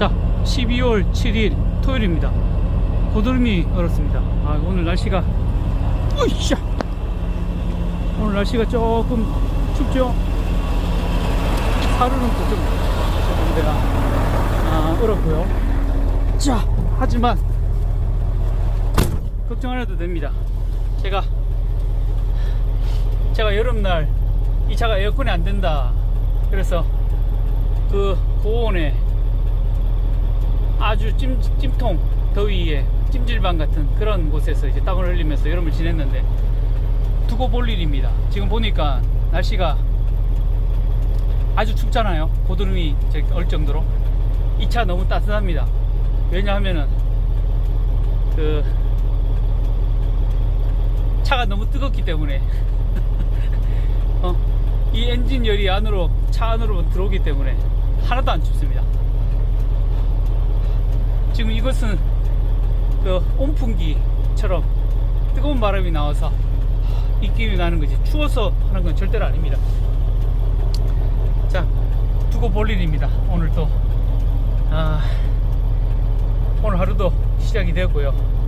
자, 12월 7일 토요일입니다. 고드름이 얼었습니다. 아, 오늘 날씨가, 으쌰! 오늘 날씨가 조금 춥죠? 하루는 또좀 조금 내가, 아, 얼었고요. 자, 하지만, 걱정 안 해도 됩니다. 제가, 제가 여름날 이 차가 에어컨이 안 된다. 그래서 그 고온에 아주 찜, 찜통 더위에 찜질방 같은 그런 곳에서 이제 땀을 흘리면서 여름을 지냈는데 두고 볼 일입니다. 지금 보니까 날씨가 아주 춥잖아요. 고드름이 얼 정도로 이 차 너무 따뜻합니다. 왜냐하면은 그 차가 너무 뜨겁기 때문에 어, 이 엔진 열이 안으로 차 안으로 들어오기 때문에 하나도 안 춥습니다. 지금 이것은 그 온풍기처럼 뜨거운 바람이 나와서 입김이 나는 거지 추워서 하는 건 절대로 아닙니다. 자 두고 볼 일입니다. 오늘 또 아, 오늘 하루도 시작이 되었고요.